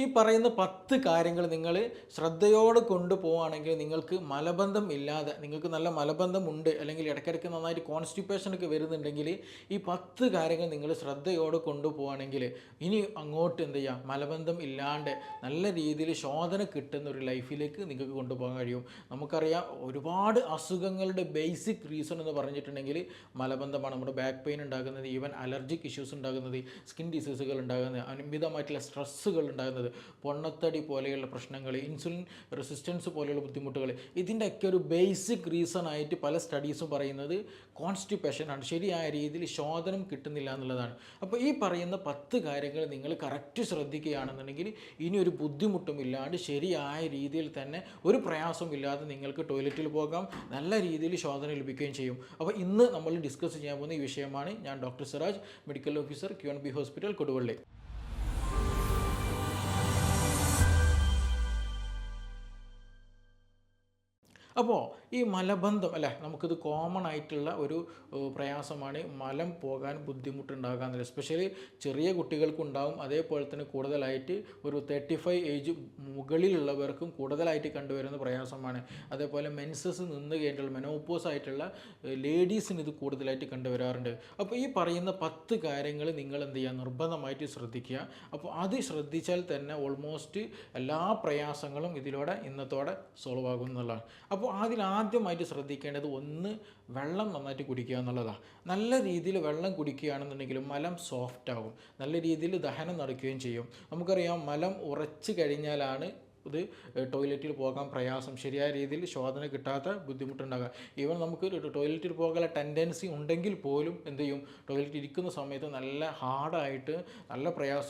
ഈ പറയുന്ന പത്ത് കാര്യങ്ങൾ നിങ്ങൾ ശ്രദ്ധയോടെ കൊണ്ടുപോവുകയാണെങ്കിൽ നിങ്ങൾക്ക് മലബന്ധം ഇല്ലാതെ നിങ്ങൾക്ക് നല്ല മലബന്ധമുണ്ട് അല്ലെങ്കിൽ ഇടയ്ക്കിടയ്ക്ക് നന്നായിട്ട് കോൺസ്റ്റിപ്പേഷൻ ഒക്കെ വരുന്നുണ്ടെങ്കിൽ ഈ പത്ത് കാര്യങ്ങൾ നിങ്ങൾ ശ്രദ്ധയോടെ കൊണ്ടുപോവുകയാണെങ്കിൽ ഇനി അങ്ങോട്ട് എന്ത് ചെയ്യാം? മലബന്ധം ഇല്ലാണ്ട് നല്ല രീതിയിൽ ശോധന കിട്ടുന്ന ഒരു ലൈഫിലേക്ക് നിങ്ങൾക്ക് കൊണ്ടുപോകാൻ കഴിയും. നമുക്കറിയാം ഒരുപാട് അസുഖങ്ങളുടെ ബേസിക് റീസൺ എന്ന് പറഞ്ഞിട്ടുണ്ടെങ്കിൽ മലബന്ധമാണ്. നമ്മുടെ ബാക്ക് പെയിൻ ഉണ്ടാകുന്നത് ഈവൻ അലർജിക് ഇഷ്യൂസ് ഉണ്ടാകുന്നത് സ്കിൻ ഡിസീസുകൾ ഉണ്ടാകുന്നത് അനിമിതമായിട്ടുള്ള സ്ട്രെസ്സുകൾ ഉണ്ടാകുന്നത്. പൊണ്ണത്തടി പോലെയുള്ള പ്രശ്നങ്ങൾ ഇൻസുലിൻ റെസിസ്റ്റൻസ് പോലെയുള്ള ബുദ്ധിമുട്ടുകൾ. ഇതിന്റെയൊക്കെ ഒരു ബേസിക് റീസൺ ആയിട്ട് പല സ്റ്റഡീസും പറയുന്നത് കോൺസ്റ്റിപ്പേഷൻ ആണ്. ശരിയായ രീതിയിൽ ശോധനം കിട്ടുന്നില്ല എന്നുള്ളതാണ്. അപ്പോൾ ഈ പറയുന്ന പത്ത് കാര്യങ്ങൾ നിങ്ങൾ കറക്റ്റ് ശ്രദ്ധിക്കുകയാണെന്നുണ്ടെങ്കിൽ ഇനി ഒരു ബുദ്ധിമുട്ടും ഇല്ലാണ്ട് ശരിയായ രീതിയിൽ തന്നെ ഒരു പ്രയാസവും ഇല്ലാതെ നിങ്ങൾക്ക് ടോയ്ലറ്റിൽ പോകാം. നല്ല രീതിയിൽ ശോധന ലഭിക്കുകയും ചെയ്യും. അപ്പോൾ ഇന്ന് നമ്മൾ ഡിസ്കസ് ചെയ്യാൻ പോകുന്ന ഈ വിഷയമാണ് ഞാൻ doctor Siraj medical officer Q N B hospital Koduvally. അപ്പോൾ ഈ മലബന്ധം അല്ലേ? നമുക്കിത് കോമൺ ആയിട്ടുള്ള ഒരു പ്രയാസമാണ് മലം പോകാൻ ബുദ്ധിമുട്ടുണ്ടാകാന്നുള്ളത് എസ്പെഷ്യലി ചെറിയ കുട്ടികൾക്കുണ്ടാവും. അതേപോലെ തന്നെ കൂടുതലായിട്ട് ഒരു തേർട്ടി ഫൈവ് ഏജ് മുകളിലുള്ളവർക്കും കൂടുതലായിട്ട് കണ്ടുവരുന്ന പ്രയാസമാണ്. അതേപോലെ മെൻസസ് നിന്ന് കഴിഞ്ഞിട്ടുള്ള മെനോപ്പോസ് ആയിട്ടുള്ള ലേഡീസിന് ഇത് കൂടുതലായിട്ട് കണ്ടുവരാറുണ്ട്. അപ്പോൾ ഈ പറയുന്ന പത്ത് കാര്യങ്ങൾ നിങ്ങൾ എന്ത് ചെയ്യുക നിർബന്ധമായിട്ട് ശ്രദ്ധിക്കുക. അപ്പോൾ അത് ശ്രദ്ധിച്ചാൽ തന്നെ ഓൾമോസ്റ്റ് എല്ലാ പ്രയാസങ്ങളും ഇതിലൂടെ ഇന്നത്തോടെ സോൾവ് ആകും എന്നുള്ളതാണ്. അപ്പോൾ അതിൽ ആദ്യമായിട്ട് ശ്രദ്ധിക്കേണ്ടത് ഒന്ന് വെള്ളം നന്നായിട്ട് കുടിക്കുക എന്നുള്ളതാണ്. നല്ല രീതിയിൽ വെള്ളം കുടിക്കുകയാണെന്നുണ്ടെങ്കിൽ മലം സോഫ്റ്റ് ആകും നല്ല രീതിയിൽ ദഹനം നടക്കുകയും ചെയ്യും. നമുക്കറിയാം മലം ഉറച്ചു കഴിഞ്ഞാലാണ് ഇത് ടോയ്ലറ്റിൽ പോകാൻ പ്രയാസം. ശരിയായ രീതിയിൽ ശോധന കിട്ടാത്ത ബുദ്ധിമുട്ടുണ്ടാകുക ഈവൻ നമുക്ക് ടോയ്ലറ്റിൽ പോകാനുള്ള ടെൻഡൻസി ഉണ്ടെങ്കിൽ പോലും എന്ത് ചെയ്യും? ടോയ്ലറ്റിൽ ഇരിക്കുന്ന സമയത്ത് നല്ല ഹാർഡായിട്ട് നല്ല പ്രയാസ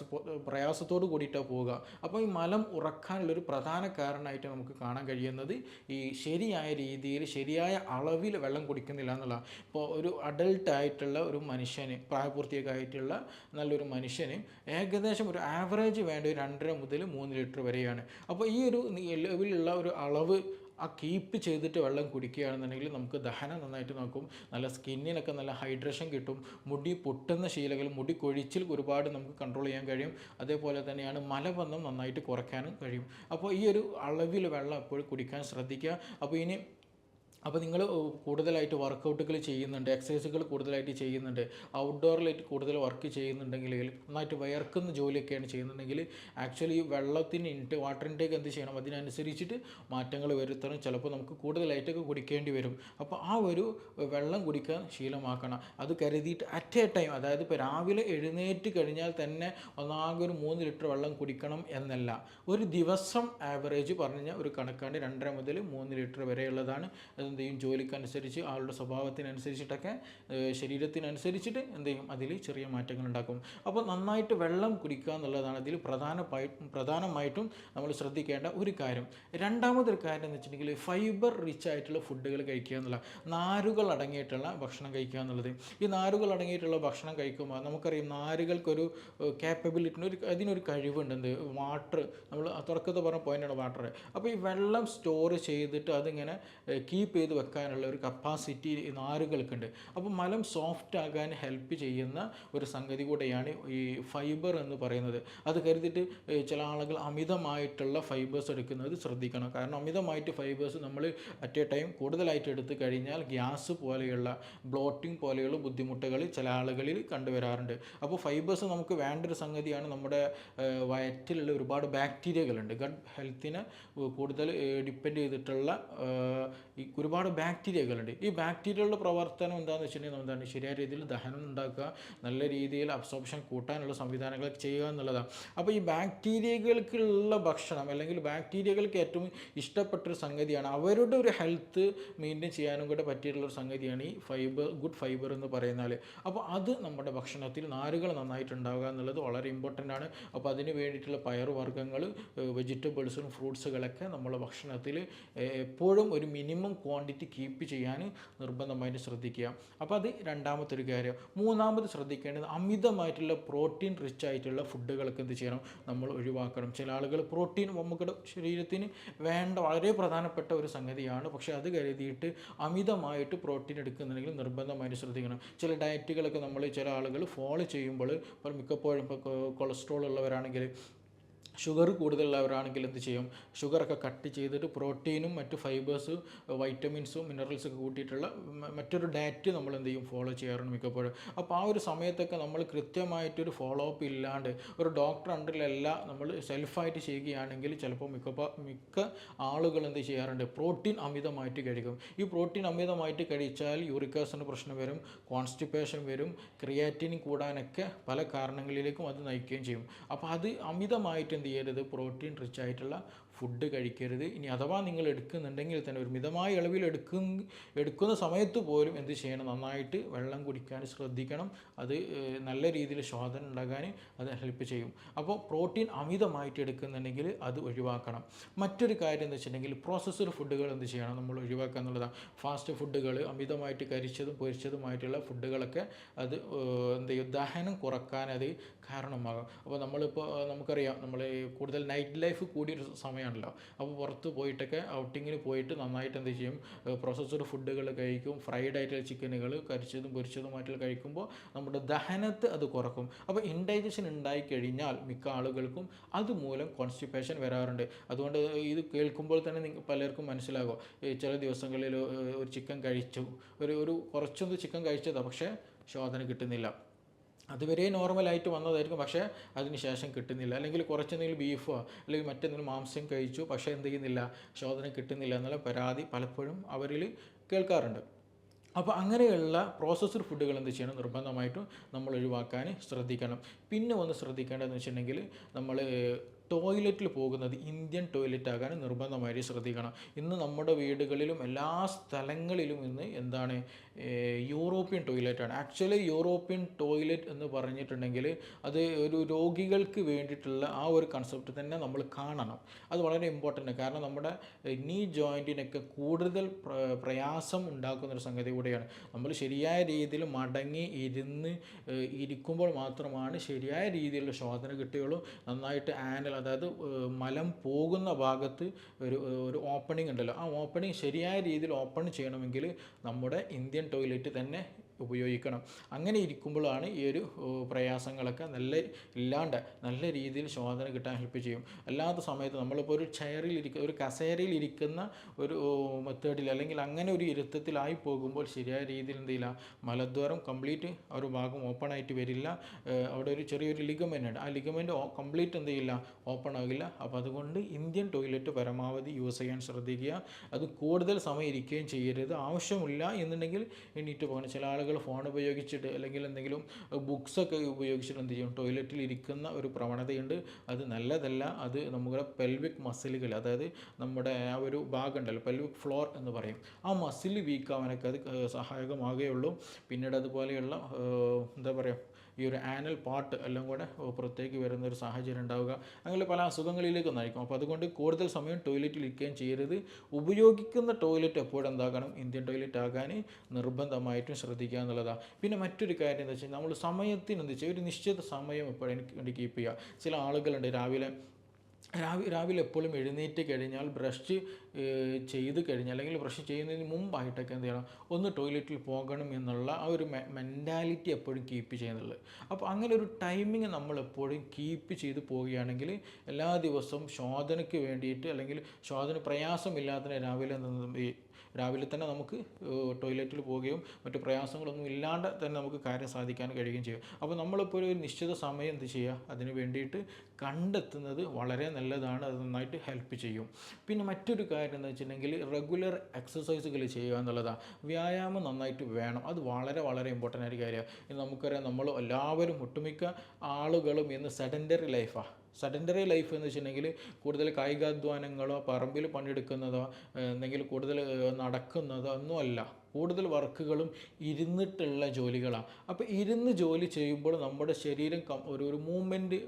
പ്രയാസത്തോട് കൂടിയിട്ടാണ് പോവുക. അപ്പോൾ ഈ മലം ഉറക്കാനുള്ളൊരു പ്രധാന കാരണമായിട്ട് നമുക്ക് കാണാൻ കഴിയുന്നത് ഈ ശരിയായ രീതിയിൽ ശരിയായ അളവിൽ വെള്ളം കുടിക്കുന്നില്ല എന്നുള്ള ഇപ്പോൾ ഒരു അഡൾട്ട് ആയിട്ടുള്ള ഒരു മനുഷ്യന് പ്രായപൂർത്തിയൊക്കെ ആയിട്ടുള്ള നല്ലൊരു മനുഷ്യന് ഏകദേശം ഒരു ആവറേജ് വേണ്ട ഒരു രണ്ടര മുതൽ മൂന്ന് ലിറ്റർ വരെയാണ്. അപ്പോൾ ഈ ഒരു ലെവലിലുള്ള ഒരു അളവ് ആ കീപ്പ് ചെയ്തിട്ട് വെള്ളം കുടിക്കുകയാണെന്നുണ്ടെങ്കിൽ നമുക്ക് ദഹനം നന്നായിട്ട് നോക്കും. നല്ല സ്കിന്നിനൊക്കെ നല്ല ഹൈഡ്രേഷൻ കിട്ടും. മുടി പൊട്ടുന്ന ശീലകൾ മുടി കൊഴിച്ചിൽ ഒരുപാട് നമുക്ക് കൺട്രോൾ ചെയ്യാൻ കഴിയും. അതേപോലെ തന്നെയാണ് മലബന്ധം നന്നായിട്ട് കുറയ്ക്കാനും കഴിയും. അപ്പോൾ ഈ ഒരു അളവിൽ വെള്ളം എപ്പോഴും കുടിക്കാൻ ശ്രദ്ധിക്കുക. അപ്പോൾ ഇനി അപ്പോൾ നിങ്ങൾ കൂടുതലായിട്ട് വർക്കൗട്ടുകൾ ചെയ്യുന്നുണ്ട് എക്സസൈസുകൾ കൂടുതലായിട്ട് ചെയ്യുന്നുണ്ട് ഔട്ട്ഡോറിലായിട്ട് കൂടുതൽ വർക്ക് ചെയ്യുന്നുണ്ടെങ്കിൽ നന്നായിട്ട് വയർക്കുന്ന ജോലിയൊക്കെയാണ് ചെയ്യുന്നുണ്ടെങ്കിൽ ആക്ച്വലി വെള്ളത്തിന് ഇന്റ് വാട്ടർ ഇൻടേക്ക് എന്ത് ചെയ്യണം? അതിനനുസരിച്ചിട്ട് മാറ്റങ്ങൾ വരുത്തണം. ചിലപ്പോൾ നമുക്ക് കൂടുതലായിട്ടൊക്കെ കുടിക്കേണ്ടി വരും. അപ്പോൾ ആ ഒരു വെള്ളം കുടിക്കാൻ ശീലമാക്കണം. അത് കരുതിയിട്ട് അറ്റ് എ ടൈം അതായത് ഇപ്പോൾ രാവിലെ എഴുന്നേറ്റ് കഴിഞ്ഞാൽ തന്നെ ഒന്നാകെ ഒരു മൂന്ന് ലിറ്റർ വെള്ളം കുടിക്കണം എന്നല്ല. ഒരു ദിവസം ആവറേജ് പറഞ്ഞു കഴിഞ്ഞാൽ ഒരു കണക്കാണ് രണ്ടര മുതൽ മൂന്ന് ലിറ്റർ വരെയുള്ളതാണ്. എന്ത് ചെയ്യും ജോലിക്കനുസരിച്ച് ആളുടെ സ്വഭാവത്തിനനുസരിച്ചിട്ടൊക്കെ ശരീരത്തിനനുസരിച്ചിട്ട് എന്ത് ചെയ്യും അതിൽ ചെറിയ മാറ്റങ്ങൾ ഉണ്ടാക്കും അപ്പോൾ നന്നായിട്ട് വെള്ളം കുടിക്കുക എന്നുള്ളതാണ് അതിൽ പ്രധാന പ്രധാനമായിട്ടും നമ്മൾ ശ്രദ്ധിക്കേണ്ട ഒരു കാര്യം. രണ്ടാമതൊരു കാര്യം എന്ന് വെച്ചിട്ടുണ്ടെങ്കിൽ ഫൈബർ റിച്ച് ആയിട്ടുള്ള ഫുഡുകൾ കഴിക്കുക എന്നുള്ള നാരുകൾ അടങ്ങിയിട്ടുള്ള ഭക്ഷണം കഴിക്കുക എന്നുള്ളത്. ഈ നാരുകൾ അടങ്ങിയിട്ടുള്ള ഭക്ഷണം കഴിക്കുമ്പോൾ നമുക്കറിയാം നാരുകൾക്കൊരു ക്യാപ്പബിലിറ്റിന് ഒരു അതിനൊരു കഴിവുണ്ട്. എന്ത്? വാട്ടർ. നമ്മൾ തുറക്കത്ത് പറഞ്ഞ പോയിന്റാണ് വാട്ടർ. അപ്പോൾ ഈ വെള്ളം സ്റ്റോർ ചെയ്തിട്ട് അതിങ്ങനെ കീപ്പ് ചെയ്ത് വെക്കാനുള്ള ഒരു കപ്പാസിറ്റി നാരുകൾക്കുണ്ട് അപ്പോൾ മലം സോഫ്റ്റ് ആകാൻ ഹെൽപ്പ് ചെയ്യുന്ന ഒരു സംഗതി കൂടെയാണ് ഈ ഫൈബർ എന്ന് പറയുന്നത്. അത് കരുതിയിട്ട് ചില ആളുകൾ അമിതമായിട്ടുള്ള ഫൈബേഴ്സ് എടുക്കുന്നത് ശ്രദ്ധിക്കണം. കാരണം അമിതമായിട്ട് ഫൈബേഴ്സ് നമ്മൾ അറ്റ് എ ടൈം കൂടുതലായിട്ട് എടുത്ത് കഴിഞ്ഞാൽ ഗ്യാസ് പോലെയുള്ള ബ്ലോട്ടിംഗ് പോലെയുള്ള ബുദ്ധിമുട്ടുകൾ ചില ആളുകളിൽ കണ്ടുവരാറുണ്ട്. അപ്പോൾ ഫൈബേഴ്സ് നമുക്ക് വേണ്ട ഒരു സംഗതിയാണ് നമ്മുടെ വയറ്റിലുള്ള ഒരുപാട് ബാക്ടീരിയകളുണ്ട് ഗഡ് ഹെൽത്തിനെ കൂടുതൽ ഡിപ്പെൻഡ് ചെയ്തിട്ടുള്ള ഒരുപാട് ഒരുപാട് ബാക്ടീരിയകളുണ്ട്. ഈ ബാക്ടീരിയകളുടെ പ്രവർത്തനം എന്താണെന്ന് വെച്ചിട്ടുണ്ടെങ്കിൽ എന്താണ് ശരിയായ രീതിയിൽ ദഹനം ഉണ്ടാക്കുക നല്ല രീതിയിൽ അബ്സോർപ്ഷൻ കൂട്ടാനുള്ള സംവിധാനങ്ങൾ ചെയ്യുക എന്നുള്ളതാണ്. അപ്പോൾ ഈ ബാക്ടീരിയകൾക്കുള്ള ഭക്ഷണം അല്ലെങ്കിൽ ബാക്ടീരിയകൾക്ക് ഏറ്റവും ഇഷ്ടപ്പെട്ടൊരു സംഗതിയാണ് അവരുടെ ഒരു ഹെൽത്ത് മെയിന്റെയിൻ ചെയ്യാനും കൂടെ പറ്റിയിട്ടുള്ള ഒരു സംഗതിയാണ് ഈ ഫൈബർ ഗുഡ് ഫൈബർ എന്ന് പറയുന്നാൽ അപ്പോൾ അത് നമ്മുടെ ഭക്ഷണത്തിൽ നാരുകൾ നന്നായിട്ട് ഉണ്ടാവുക എന്നുള്ളത് വളരെ ഇമ്പോർട്ടന്റ് ആണ്. അപ്പോൾ അതിന് വേണ്ടിയിട്ടുള്ള പയറുവർഗങ്ങൾ വെജിറ്റബിൾസും ഫ്രൂട്ട്സുകളൊക്കെ നമ്മുടെ ഭക്ഷണത്തിൽ എപ്പോഴും ഒരു മിനിമം ക്വാണ്ടിറ്റി കീപ്പ് ചെയ്യാൻ നിർബന്ധമായിട്ട് ശ്രദ്ധിക്കുക. അപ്പോൾ അത് രണ്ടാമത്തെ ഒരു കാര്യം. മൂന്നാമത് ശ്രദ്ധിക്കേണ്ടത് അമിതമായിട്ടുള്ള പ്രോട്ടീൻ റിച്ച് ആയിട്ടുള്ള ഫുഡുകളൊക്കെ എന്ത് ചെയ്യണം? നമ്മൾ ഒഴിവാക്കണം. ചില ആളുകൾ പ്രോട്ടീൻ നമ്മുടെ ശരീരത്തിന് വേണ്ട വളരെ പ്രധാനപ്പെട്ട ഒരു സംഗതിയാണ്. പക്ഷേ അത് കരുതിയിട്ട് അമിതമായിട്ട് പ്രോട്ടീൻ എടുക്കുന്നുണ്ടെങ്കിൽ നിർബന്ധമായിട്ട് ശ്രദ്ധിക്കണം. ചില ഡയറ്റുകളൊക്കെ നമ്മൾ ചില ആളുകൾ ഫോളോ ചെയ്യുമ്പോൾ ഇപ്പോൾ മിക്കപ്പോഴും ഇപ്പോൾ കൊളസ്ട്രോൾ ഉള്ളവരാണെങ്കിൽ ഷുഗർ കൂടുതലുള്ളവരാണെങ്കിൽ എന്ത് ചെയ്യും? ഷുഗറൊക്കെ കട്ട് ചെയ്തിട്ട് പ്രോട്ടീനും മറ്റ് ഫൈബേഴ്സും വൈറ്റമിൻസും മിനറൽസും ഒക്കെ കൂട്ടിയിട്ടുള്ള മറ്റൊരു ഡയറ്റ് നമ്മൾ എന്ത് ചെയ്യും? ഫോളോ ചെയ്യാറുണ്ട് മിക്കപ്പോഴും. അപ്പോൾ ആ ഒരു സമയത്തൊക്കെ നമ്മൾ കൃത്യമായിട്ടൊരു ഫോളോ അപ്പ് ഇല്ലാണ്ട് ഒരു ഡോക്ടർ അണ്ടറിലല്ല നമ്മൾ സെൽഫായിട്ട് ചെയ്യുകയാണെങ്കിൽ ചിലപ്പോൾ മിക്കപ്പോൾ മിക്ക ആളുകൾ എന്ത് ചെയ്യാറുണ്ട്? പ്രോട്ടീൻ അമിതമായിട്ട് കഴിക്കും. ഈ പ്രോട്ടീൻ അമിതമായിട്ട് കഴിച്ചാൽ യൂറിക് ആസിഡിന്റെ പ്രശ്നം വരും കോൺസ്റ്റിപ്പേഷൻ വരും ക്രിയാറ്റിൻ കൂടാനൊക്കെ പല കാരണങ്ങളിലേക്കും അത് നയിക്കുകയും ചെയ്യും. അപ്പോൾ അത് അമിതമായിട്ട് എന്ത് ചെയ്യരുത്? പ്രോട്ടീൻ റിച്ച് ആയിട്ടുള്ള ഫുഡ് കഴിക്കരുത്. ഇനി അഥവാ നിങ്ങൾ എടുക്കുന്നുണ്ടെങ്കിൽ തന്നെ ഒരു മിതമായ അളവിൽ എടുക്കും എടുക്കുന്ന സമയത്ത് പോലും എന്ത് ചെയ്യണം? നന്നായിട്ട് വെള്ളം കുടിക്കാൻ ശ്രദ്ധിക്കണം. അത് നല്ല രീതിയിൽ ശ്വാസം ഉണ്ടാകാൻ അത് ഹെൽപ്പ് ചെയ്യും. അപ്പോൾ പ്രോട്ടീൻ അമിതമായിട്ട് എടുക്കുന്നുണ്ടെങ്കിൽ അത് ഒഴിവാക്കണം. മറ്റൊരു കാര്യം എന്ന് വെച്ചിട്ടുണ്ടെങ്കിൽ പ്രോസസ്സഡ് ഫുഡുകൾ എന്ത് ചെയ്യണം? നമ്മൾ ഒഴിവാക്കുക എന്നുള്ളതാണ്. ഫാസ്റ്റ് ഫുഡുകൾ അമിതമായിട്ട് കരിച്ചതും പൊരിച്ചതുമായിട്ടുള്ള ഫുഡുകളൊക്കെ അത് എന്ത് ചെയ്യും? ദഹനം കുറയ്ക്കാൻ അത് കാരണമാകും. അപ്പോൾ നമ്മളിപ്പോൾ നമുക്കറിയാം നമ്മൾ കൂടുതൽ നൈറ്റ് ലൈഫ് കൂടിയൊരു സമയമാണല്ലോ അപ്പോൾ പുറത്ത് പോയിട്ടൊക്കെ ഔട്ടിങ്ങിന് പോയിട്ട് നന്നായിട്ട് എന്ത് ചെയ്യും? പ്രോസസ്സഡ് ഫുഡുകൾ കഴിക്കും. ഫ്രൈഡ് ആയിട്ടുള്ള ചിക്കനുകൾ കരിച്ചതും പൊരിച്ചതുമായിട്ടുള്ള കഴിക്കുമ്പോൾ നമ്മുടെ ദഹനത്ത് അത് കുറക്കും. അപ്പോൾ ഇൻഡൈജഷൻ ഉണ്ടായിക്കഴിഞ്ഞാൽ മിക്ക ആളുകൾക്കും അതുമൂലം കോൺസ്റ്റിപ്പേഷൻ വരാറുണ്ട്. അതുകൊണ്ട് ഇത് കേൾക്കുമ്പോൾ തന്നെ നിങ്ങൾ പലർക്കും മനസ്സിലാകും. ചില ദിവസങ്ങളിൽ ഒരു ചിക്കൻ കഴിച്ചു. ഒരു ഒരു കുറച്ചൊന്ന് ചിക്കൻ കഴിച്ചതാണ് പക്ഷേ ശോധന കിട്ടുന്നില്ല. അതുവരെ നോർമലായിട്ട് വന്നതായിരിക്കും. പക്ഷേ അതിന് ശേഷം കിട്ടുന്നില്ല. അല്ലെങ്കിൽ കുറച്ചെന്തെങ്കിലും ബീഫോ അല്ലെങ്കിൽ മറ്റെന്തെങ്കിലും മാംസം കഴിച്ചു പക്ഷേ എന്ത് ചെയ്യുന്നില്ല. ശോധന കിട്ടുന്നില്ല എന്നുള്ള പരാതി പലപ്പോഴും അവരിൽ കേൾക്കാറുണ്ട്. അപ്പോൾ അങ്ങനെയുള്ള പ്രോസസ്ഡ് ഫുഡുകൾ എന്ത് ചെയ്യണം? നിർബന്ധമായിട്ടും നമ്മൾ ഒഴിവാക്കാൻ ശ്രദ്ധിക്കണം. പിന്നെ ഒന്ന് ശ്രദ്ധിക്കേണ്ടതെന്ന് വെച്ചിട്ടുണ്ടെങ്കിൽ നമ്മൾ ടോയ്ലറ്റിൽ പോകുന്നത് ഇന്ത്യൻ ടോയ്ലറ്റ് ആകാൻ നിർബന്ധമായി ശ്രദ്ധിക്കണം. ഇന്ന് നമ്മുടെ വീടുകളിലും എല്ലാ സ്ഥലങ്ങളിലും ഇന്ന് എന്താണ് യൂറോപ്യൻ ടോയ്ലറ്റാണ് ആക്ച്വലി യൂറോപ്യൻ ടോയ്ലറ്റ് എന്ന് പറഞ്ഞിട്ടുണ്ടെങ്കിൽ അത് ഒരു രോഗികൾക്ക് വേണ്ടിയിട്ടുള്ള ആ ഒരു കൺസെപ്റ്റ് തന്നെ നമ്മൾ കാണണം. അത് വളരെ ഇമ്പോർട്ടന്റ് കാരണം നമ്മുടെ നീ ജോയിന്റിനൊക്കെ കൂടുതൽ പ്രയാസം ഉണ്ടാക്കുന്ന ഒരു സംഗതി കൂടെയാണ്. നമ്മൾ ശരിയായ രീതിയിൽ മടങ്ങി ഇരുന്ന് ഇരിക്കുമ്പോൾ മാത്രമാണ് ശരിയായ രീതിയിലുള്ള ശോധന കിട്ടുകയുള്ളൂ. നന്നായിട്ട് ആനൽ അതായത് മലം പോകുന്ന ഭാഗത്ത് ഒരു ഒരു ഓപ്പണിംഗ് ഉണ്ടല്ലോ. ആ ഓപ്പണിംഗ് ശരിയായ രീതിയിൽ ഓപ്പൺ ചെയ്യണമെങ്കിൽ നമ്മുടെ ഇന്ത്യൻ ടോയ്ലറ്റ് തന്നെ ഉപയോഗിക്കണം. അങ്ങനെ ഇരിക്കുമ്പോഴാണ് ഈ ഒരു പ്രയാസങ്ങളൊക്കെ നല്ല ഇല്ലാണ്ട് നല്ല രീതിയിൽ ശോധന കിട്ടാൻ ഹെൽപ്പ് ചെയ്യും. അല്ലാത്ത സമയത്ത് നമ്മളിപ്പോൾ ഒരു ചെയറിൽ ഇരിക്കുന്ന ഒരു കസേരയിൽ ഇരിക്കുന്ന ഒരു മെത്തേഡിൽ അല്ലെങ്കിൽ അങ്ങനെ ഒരു ഇരുത്തത്തിലായി പോകുമ്പോൾ ശരിയായ രീതിയിൽ എന്ത് ചെയ്യില്ല മലദ്വാരം കംപ്ലീറ്റ് ആ ഒരു ഭാഗം ഓപ്പൺ ആയിട്ട് വരില്ല. അവിടെ ഒരു ചെറിയൊരു ലിഗമെന്റ് ഉണ്ട്. ആ ലിഗമെന്റ് കംപ്ലീറ്റ് എന്ത് ചെയ്യില്ല ഓപ്പൺ ആകില്ല. അപ്പോൾ അതുകൊണ്ട് ഇന്ത്യൻ ടോയ്ലറ്റ് പരമാവധി യൂസ് ചെയ്യാൻ ശ്രദ്ധിക്കുക. അത് കൂടുതൽ സമയം ഇരിക്കുകയും ചെയ്യരുത്. ആവശ്യമില്ല എന്നുണ്ടെങ്കിൽ എണീറ്റ് പോകണം. ചില ആളുകൾ ഫോൺ ഉപയോഗിച്ചിട്ട് അല്ലെങ്കിൽ എന്തെങ്കിലും ബുക്സൊക്കെ ഉപയോഗിച്ചിട്ട് എന്ത് ചെയ്യും? ടോയ്ലറ്റിൽ ഇരിക്കുന്ന ഒരു പ്രവണതയുണ്ട്. അത് നല്ലതല്ല. അത് നമ്മുടെ പെൽവിക് മസിലുകൾ അതായത് നമ്മുടെ ആ ഒരു ഭാഗം ഉണ്ടല്ലോ പെൽവിക് ഫ്ലോർ എന്ന് പറയും. ആ മസിൽ വീക്കാവാനൊക്കെ അത് സഹായകമാകുകയുള്ളൂ. പിന്നീട് അതുപോലെയുള്ള എന്താ പറയുക ഈ ഒരു ആനൽ പാട്ട് എല്ലാം കൂടെ പുറത്തേക്ക് വരുന്ന ഒരു സാഹചര്യം ഉണ്ടാവുക. അങ്ങനെ പല അസുഖങ്ങളിലേക്ക് നയിക്കും. അപ്പോൾ അതുകൊണ്ട് കൂടുതൽ സമയം ടോയ്ലറ്റിൽ ഇരിക്കുകയും ചെയ്യരുത്. ഉപയോഗിക്കുന്ന ടോയ്ലറ്റ് എപ്പോഴും എന്താക്കണം ഇന്ത്യൻ ടോയ്ലറ്റ് ആകാൻ നിർബന്ധമായിട്ടും ശ്രദ്ധിക്കുക എന്നുള്ളതാണ് പിന്നെ മറ്റൊരു കാര്യം എന്താ വെച്ചാൽ നമ്മൾ സമയത്തിന് എന്താ വെച്ചാൽ ഒരു നിശ്ചിത സമയം എപ്പോഴും എനിക്ക് വേണ്ടി കീപ്പ് ചെയ്യുക. ചില ആളുകളുണ്ട് രാവിലെ രാവിലെ രാവിലെ എപ്പോഴും എഴുന്നേറ്റ് കഴിഞ്ഞാൽ ബ്രഷ് ചെയ്ത് കഴിഞ്ഞാൽ അല്ലെങ്കിൽ ബ്രഷ് ചെയ്യുന്നതിന് മുമ്പായിട്ടൊക്കെ എന്ത് ചെയ്യണം? ഒന്ന് ടോയ്ലറ്റിൽ പോകണം എന്നുള്ള ആ ഒരു മെന്റാലിറ്റി എപ്പോഴും കീപ്പ് ചെയ്യുന്നുള്ളത്. അപ്പോൾ അങ്ങനെ ഒരു ടൈമിങ് നമ്മൾ എപ്പോഴും കീപ്പ് ചെയ്ത് പോവുകയാണെങ്കിൽ എല്ലാ ദിവസവും ശോധനയ്ക്ക് വേണ്ടിയിട്ട് അല്ലെങ്കിൽ ശോധന പ്രയാസമില്ലാത്തതിന് രാവിലെ ഈ രാവിലെ തന്നെ നമുക്ക് ടോയ്ലറ്റിൽ പോവുകയും മറ്റു പ്രയാസങ്ങളൊന്നും ഇല്ലാണ്ട് തന്നെ നമുക്ക് കാര്യം സാധിക്കാൻ കഴിയുകയും ചെയ്യും. അപ്പോൾ നമ്മളിപ്പോൾ ഒരു നിശ്ചിത സമയം എന്ത് ചെയ്യുക? അതിന് വേണ്ടിയിട്ട് കണ്ടെത്തുന്നത് വളരെ നല്ലതാണ്. അത് നന്നായിട്ട് ഹെൽപ്പ് ചെയ്യും. പിന്നെ മറ്റൊരു കാര്യം എന്ന് വെച്ചിട്ടുണ്ടെങ്കിൽ റെഗുലർ എക്സസൈസുകൾ ചെയ്യുക എന്നുള്ളതാണ്. വ്യായാമം നന്നായിട്ട് വേണം. അത് വളരെ വളരെ ഇമ്പോർട്ടന്റ് ആയ കാര്യമാണ്. നമുക്കറിയാം നമ്മൾ എല്ലാവരും ഒട്ടുമിക്ക ആളുകളും ഇന്ന് സെഡന്ററി ലൈഫാണ് സെഡന്ററി ലൈഫ് എന്ന് വെച്ചിട്ടുണ്ടെങ്കിൽ കൂടുതൽ കായികാധ്വാനങ്ങളോ പറമ്പിൽ പണിയെടുക്കുന്നതോ എന്തെങ്കിൽ കൂടുതൽ നടക്കുന്നതോ ഒന്നുമല്ല കൂടുതൽ വർക്കുകളും ഇരുന്നിട്ടുള്ള ജോലികളാണ്. അപ്പോൾ ഇരുന്ന് ജോലി ചെയ്യുമ്പോൾ നമ്മുടെ ശരീരം ഒരു ഒരു മൂവ്മെന്റ്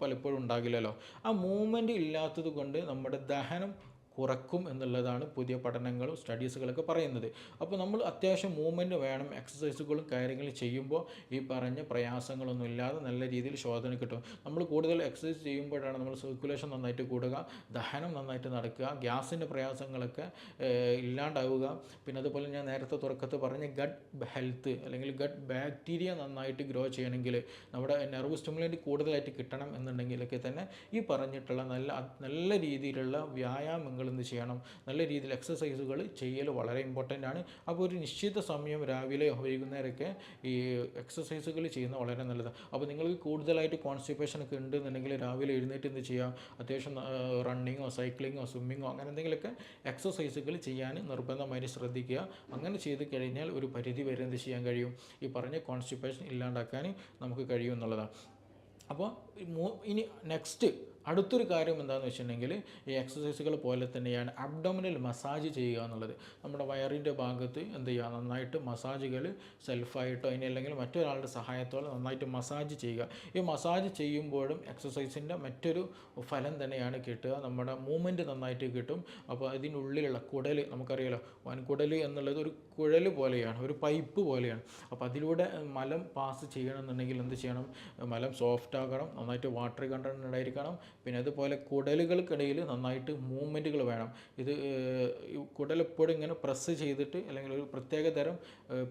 പലപ്പോഴും ഉണ്ടാകില്ലല്ലോ. ആ മൂവ്മെന്റ് ഇല്ലാത്തത് കൊണ്ട് നമ്മുടെ ദഹനം കുറക്കും എന്നുള്ളതാണ് പുതിയ പഠനങ്ങളും സ്റ്റഡീസുകളൊക്കെ പറയുന്നത്. അപ്പോൾ നമ്മൾ അത്യാവശ്യം മൂവ്മെന്റ് വേണം എക്സസൈസുകളും കാര്യങ്ങളും ചെയ്യുമ്പോൾ ഈ പറഞ്ഞ പ്രയാസങ്ങളൊന്നും ഇല്ലാതെ നല്ല രീതിയിൽ ശോധന കിട്ടും. നമ്മൾ കൂടുതൽ എക്സസൈസ് ചെയ്യുമ്പോഴാണ് നമ്മൾ സർക്കുലേഷൻ നന്നായിട്ട് കൂടുക ദഹനം നന്നായിട്ട് നടക്കുക ഗ്യാസിന്റെ പ്രയാസങ്ങളൊക്കെ ഇല്ലാണ്ടാവുക. പിന്നെ അതുപോലെ ഞാൻ നേരത്തെ തുറക്കത്ത് പറഞ്ഞ ഗട്ട് ഹെൽത്ത് അല്ലെങ്കിൽ ഗട്ട് ബാക്ടീരിയ നന്നായിട്ട് ഗ്രോ ചെയ്യണമെങ്കിൽ നമ്മുടെ നെർവ് സ്റ്റിമുലേറ്റ് കൂടുതലായിട്ട് കിട്ടണം എന്നുണ്ടെങ്കിലൊക്കെ തന്നെ ഈ പറഞ്ഞിട്ടുള്ള നല്ല നല്ല രീതിയിലുള്ള വ്യായാമങ്ങൾ എന്ത് ചെയ്യണം? നല്ല രീതിയിൽ എക്സസൈസുകൾ ചെയ്യൽ വളരെ ഇമ്പോർട്ടന്റ് ആണ്. അപ്പോൾ ഒരു നിശ്ചിത സമയം രാവിലെ വൈകുന്നേരമൊക്കെ ഈ എക്സസൈസുകൾ ചെയ്യുന്നത് വളരെ നല്ലതാണ് അപ്പോൾ നിങ്ങൾക്ക് കൂടുതലായിട്ട് കോൺസ്റ്റിപ്പേഷൻ ഒക്കെ ഉണ്ടെന്നുണ്ടെങ്കിൽ രാവിലെ എഴുന്നേറ്റ് എന്ത് ചെയ്യാം? അത്യാവശ്യം റണ്ണിങ്ങോ സൈക്ലിങ്ങോ സ്വിമ്മിങ്ങോ അങ്ങനെ എന്തെങ്കിലുമൊക്കെ എക്സസൈസുകൾ ചെയ്യാൻ നിർബന്ധമായി ശ്രദ്ധിക്കുക. അങ്ങനെ ചെയ്ത് കഴിഞ്ഞാൽ ഒരു പരിധി വരെ എന്ത് ചെയ്യാൻ കഴിയും? ഈ പറഞ്ഞ കോൺസ്റ്റിപ്പേഷൻ ഇല്ലാണ്ടാക്കാൻ നമുക്ക് കഴിയും എന്നുള്ളതാണ്. അപ്പോൾ ഇനി നെക്സ്റ്റ് അടുത്തൊരു കാര്യം എന്താണെന്ന് വെച്ചിട്ടുണ്ടെങ്കിൽ ഈ എക്സസൈസുകൾ പോലെ തന്നെയാണ് അബ്ഡോമിനൽ മസാജ് ചെയ്യുക എന്നുള്ളത്. നമ്മുടെ വയറിന്റെ ഭാഗത്ത് എന്ത് ചെയ്യുക? നന്നായിട്ട് മസാജുകൾ സെൽഫായിട്ടോ ഇനി അല്ലെങ്കിൽ മറ്റൊരാളുടെ സഹായത്തോടെ നന്നായിട്ട് മസാജ് ചെയ്യുക. ഈ മസാജ് ചെയ്യുമ്പോഴും എക്സസൈസിന്റെ മറ്റൊരു ഫലം തന്നെയാണ് കിട്ടുക. നമ്മുടെ മൂവ്മെന്റ് നന്നായിട്ട് കിട്ടും. അപ്പോൾ അതിനുള്ളിലുള്ള കുടൽ നമുക്കറിയാലോ വൻകുടൽ എന്നുള്ളത് ഒരു കുഴൽ പോലെയാണ് ഒരു പൈപ്പ് പോലെയാണ്. അപ്പോൾ അതിലൂടെ മലം പാസ് ചെയ്യണമെന്നുണ്ടെങ്കിൽ എന്ത് ചെയ്യണം? മലം സോഫ്റ്റ് ആകണം നന്നായിട്ട് വാട്ടർ കണ്ടന്റ് ഉണ്ടായിരിക്കണം. പിന്നെ അതുപോലെ കുടലുകൾക്കിടയിൽ നന്നായിട്ട് മൂവ്മെന്റുകൾ വേണം. ഇത് കുടലെപ്പോഴും ഇങ്ങനെ പ്രസ് ചെയ്തിട്ട് അല്ലെങ്കിൽ ഒരു പ്രത്യേക തരം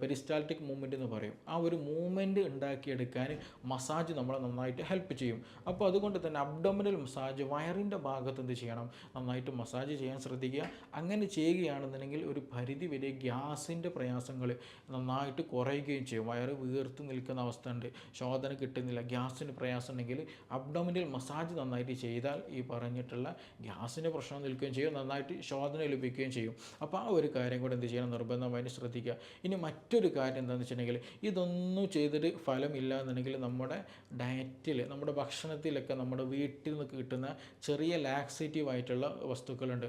പെരിസ്റ്റാൾട്ടിക് മൂവ്മെന്റ് എന്ന് പറയും. ആ ഒരു മൂവ്മെന്റ് ഉണ്ടാക്കിയെടുക്കാൻ മസാജ് നമ്മളെ നന്നായിട്ട് ഹെൽപ്പ് ചെയ്യും. അപ്പോൾ അതുകൊണ്ട് തന്നെ അബ്ഡോമിനൽ മസാജ് വയറിന്റെ ഭാഗത്ത് എന്ത് ചെയ്യണം? നന്നായിട്ട് മസാജ് ചെയ്യാൻ ശ്രദ്ധിക്കുക. അങ്ങനെ ചെയ്യുകയാണെന്നുണ്ടെങ്കിൽ ഒരു പരിധി വരെ ഗ്യാസിന്റെ പ്രയാസങ്ങൾ നന്നായിട്ട് കുറയുകയും ചെയ്യും. വയറ് വീർത്ത് നിൽക്കുന്ന അവസ്ഥ ഉണ്ട്. ശോധന കിട്ടുന്നില്ല. ഗ്യാസിന് പ്രയാസം ഉണ്ടെങ്കിൽ അബ്ഡോമിനൽ മസാജ് നന്നായിട്ട് ചെയ്താൽ ഈ പറഞ്ഞിട്ടുള്ള ഗ്യാസിന് പ്രശ്നം നിൽക്കുകയും ചെയ്യും. നന്നായിട്ട് ശോധന ലഭിക്കുകയും ചെയ്യും. അപ്പോൾ ആ ഒരു കാര്യം കൂടെ എന്ത് ചെയ്യണം? നിർബന്ധമായിട്ട് ശ്രദ്ധിക്കുക. ഇനി മറ്റൊരു കാര്യം എന്താണെന്ന് വെച്ചിട്ടുണ്ടെങ്കിൽ ഇതൊന്നും ചെയ്തിട്ട് ഫലമില്ല എന്നുണ്ടെങ്കിൽ നമ്മുടെ ഡയറ്റിൽ നമ്മുടെ ഭക്ഷണത്തിലൊക്കെ നമ്മുടെ വീട്ടിൽ നിന്ന് കിട്ടുന്ന ചെറിയ ലാക്സേറ്റീവ് ആയിട്ടുള്ള വസ്തുക്കളുണ്ട്.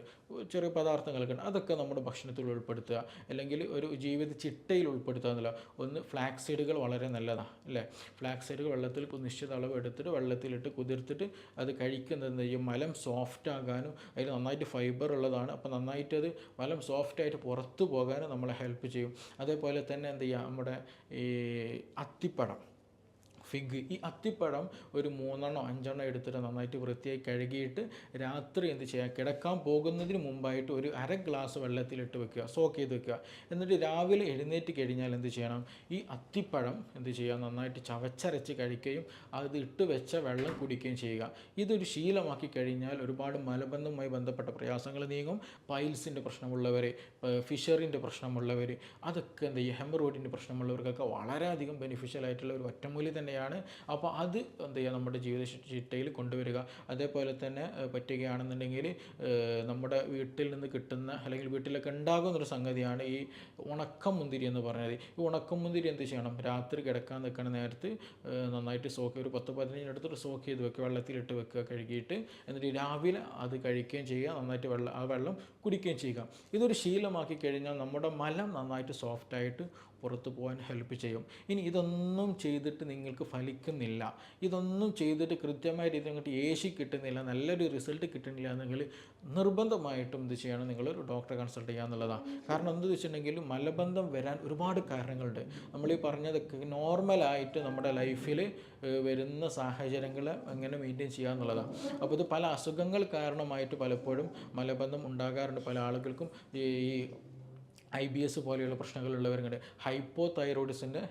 ചെറിയ പദാർത്ഥങ്ങളൊക്കെ ഉണ്ട്. അതൊക്കെ നമ്മുടെ ഭക്ഷണത്തിൽ ഉൾപ്പെടുത്തുക. അല്ലെങ്കിൽ ഒരു ജീവിത ചിട്ടയിൽ ഉൾപ്പെടുത്തുക എന്നുള്ള ഒന്ന് ഫ്ലാക്സൈഡുകൾ വളരെ നല്ലതാണ് അല്ലേ? ഫ്ലാക്സൈഡുകൾ വെള്ളത്തിൽ നിശ്ചിത അളവ് എടുത്തിട്ട് വെള്ളത്തിലിട്ട് കുതിർത്തിട്ട് അത് കഴിക്കുന്നത് ചെയ്യും? മലം സോഫ്റ്റ് ആകാനും അതിൽ നന്നായിട്ട് ഫൈബർ ഉള്ളതാണ്. അപ്പോൾ നന്നായിട്ട് അത് മലം സോഫ്റ്റ് ആയിട്ട് പുറത്തു പോകാനും നമ്മളെ ഹെൽപ്പ് ചെയ്യും. അതേപോലെ തന്നെ എന്ത് ചെയ്യുക നമ്മുടെ ഈ അത്തിപ്പഴം. ഫിഗ്. ഈ അത്തിപ്പഴം ഒരു മൂന്നെണ്ണോ അഞ്ചെണ്ണോ എടുത്തിട്ട് നന്നായിട്ട് വൃത്തിയായി കഴുകിയിട്ട് രാത്രി എന്ത് ചെയ്യുക? കിടക്കാൻ പോകുന്നതിന് മുമ്പായിട്ട് ഒരു അര ഗ്ലാസ് വെള്ളത്തിലിട്ട് വെക്കുക സോക്ക് ചെയ്ത് വെക്കുക. എന്നിട്ട് രാവിലെ എഴുന്നേറ്റ് കഴിഞ്ഞാൽ എന്ത് ചെയ്യണം? ഈ അത്തിപ്പഴം എന്ത് ചെയ്യുക? നന്നായിട്ട് ചവച്ചരച്ച് കഴിക്കുകയും അത് ഇട്ട് വെച്ച വെള്ളം കുടിക്കുകയും ചെയ്യുക. ഇതൊരു ശീലമാക്കി കഴിഞ്ഞാൽ ഒരുപാട് മലബന്ധവുമായി ബന്ധപ്പെട്ട പ്രയാസങ്ങൾ നീങ്ങും. പൈൽസിന്റെ പ്രശ്നമുള്ളവർ ഫിഷറിന്റെ പ്രശ്നമുള്ളവർ അതൊക്കെ എന്ത് ചെയ്യും ഹെമറോയിഡിന്റെ പ്രശ്നമുള്ളവർക്കൊക്കെ വളരെയധികം ബെനിഫിഷ്യൽ ആയിട്ടുള്ള ഒരു ഒറ്റമൂലി തന്നെയാണ് അപ്പോൾ അത് എന്ത് ചെയ്യുക നമ്മുടെ ജീവിത ചിട്ടയിൽ കൊണ്ടുവരിക. അതേപോലെ തന്നെ പറ്റുകയാണെന്നുണ്ടെങ്കിൽ നമ്മുടെ വീട്ടിൽ നിന്ന് കിട്ടുന്ന അല്ലെങ്കിൽ വീട്ടിലൊക്കെ ഉണ്ടാകുന്ന ഒരു സംഗതിയാണ് ഈ ഉണക്കമുന്തിരി എന്ന് പറഞ്ഞത്. ഈ ഉണക്കമുന്തിരി എന്ത് ചെയ്യണം? രാത്രി കിടക്കാൻ നിൽക്കണ നേരത്ത് നന്നായിട്ട് സോക്ക് ഒരു പത്ത് പതിനഞ്ച് എടുത്തിട്ട് സോക്ക് ചെയ്ത് വെക്കുക. വെള്ളത്തിലിട്ട് വെക്കുക കഴുകിയിട്ട്. എന്നിട്ട് രാവിലെ അത് കഴിക്കുകയും ചെയ്യുക. നന്നായിട്ട് വെള്ളം ആ വെള്ളം കുടിക്കുകയും ചെയ്യുക. ഇതൊരു ശീലമാക്കി കഴിഞ്ഞാൽ നമ്മുടെ മലം നന്നായിട്ട് സോഫ്റ്റായിട്ട് പുറത്തു പോകാൻ ഹെൽപ്പ് ചെയ്യും. ഇനി ഇതൊന്നും ചെയ്തിട്ട് നിങ്ങൾക്ക് ഫലിക്കുന്നില്ല. ഇതൊന്നും ചെയ്തിട്ട് കൃത്യമായ രീതിയിൽ നിങ്ങൾക്ക് ഏശി കിട്ടുന്നില്ല നല്ലൊരു റിസൾട്ട് കിട്ടുന്നില്ല എന്നെങ്കിൽ നിർബന്ധമായിട്ടും ഇത് ചെയ്യണം? നിങ്ങൾ ഒരു ഡോക്ടറെ കൺസൾട്ട് ചെയ്യുക എന്നുള്ളതാണ് കാരണം എന്ത് വെച്ചിട്ടുണ്ടെങ്കിൽ മലബന്ധം വരാൻ ഒരുപാട് കാരണങ്ങളുണ്ട്. നമ്മൾ ഈ പറഞ്ഞതൊക്കെ നോർമലായിട്ട് നമ്മുടെ ലൈഫിൽ വരുന്ന സാഹചര്യങ്ങൾ എങ്ങനെ മെയിന്റെയിൻ ചെയ്യുക എന്നുള്ളതാണ് അപ്പോൾ ഇത് പല അസുഖങ്ങൾ കാരണമായിട്ട് പലപ്പോഴും മലബന്ധം ഉണ്ടാകാറുണ്ട്. പല ആളുകൾക്കും ഈ ഐ ബി എസ് പോലെയുള്ള പ്രശ്നങ്ങളുള്ളവർക്കുണ്ട് ഹൈപ്പോ തൈറോയിഡിസിന്റെ